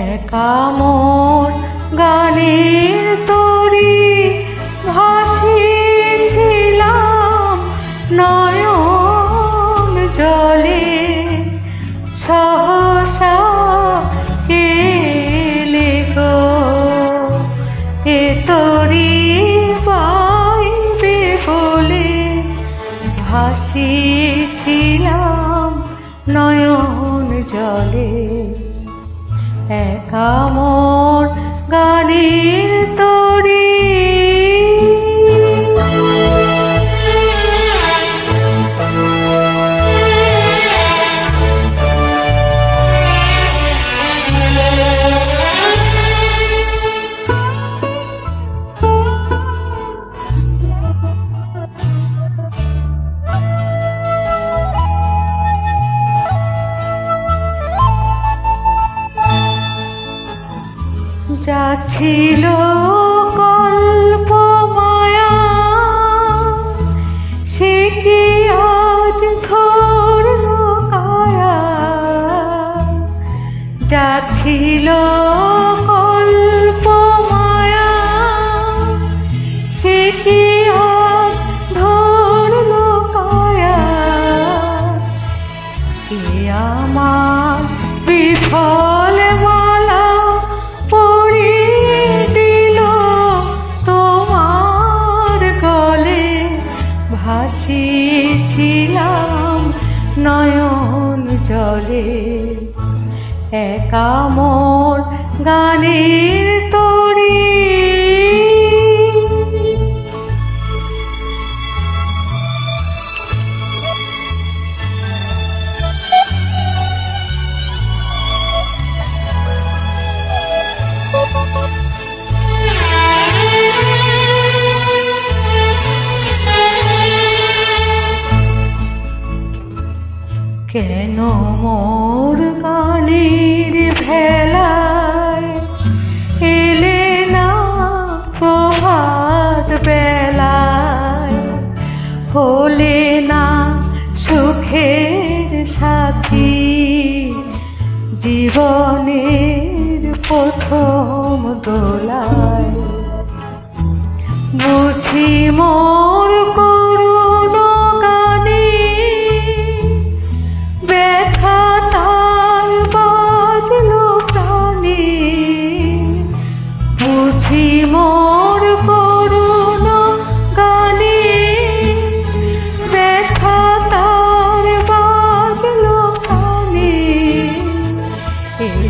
একামর গানের তো ভাসিয়েছিলাম নয়ন জলে। একামর গানের তরি যাচ্ছিল কল্প মায়া সে কি আজ ধরল কায়া যাচ্ছিল কল্প মায়া সে কি জলে একা মোর গানের তরী। কেন মোর গানের ভেলায় এলে না প্রভাত বেলায়? হলে না সুখের সাথী জীবনের প্রথম দোলায়? বুঝি মোর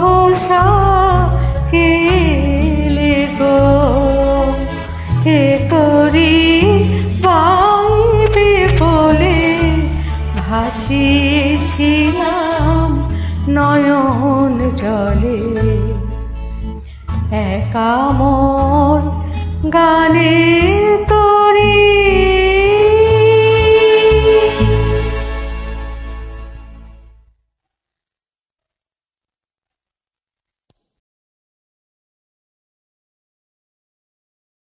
সহসা কেলে বলে নয়ন জলে? একা মোর গানের তরী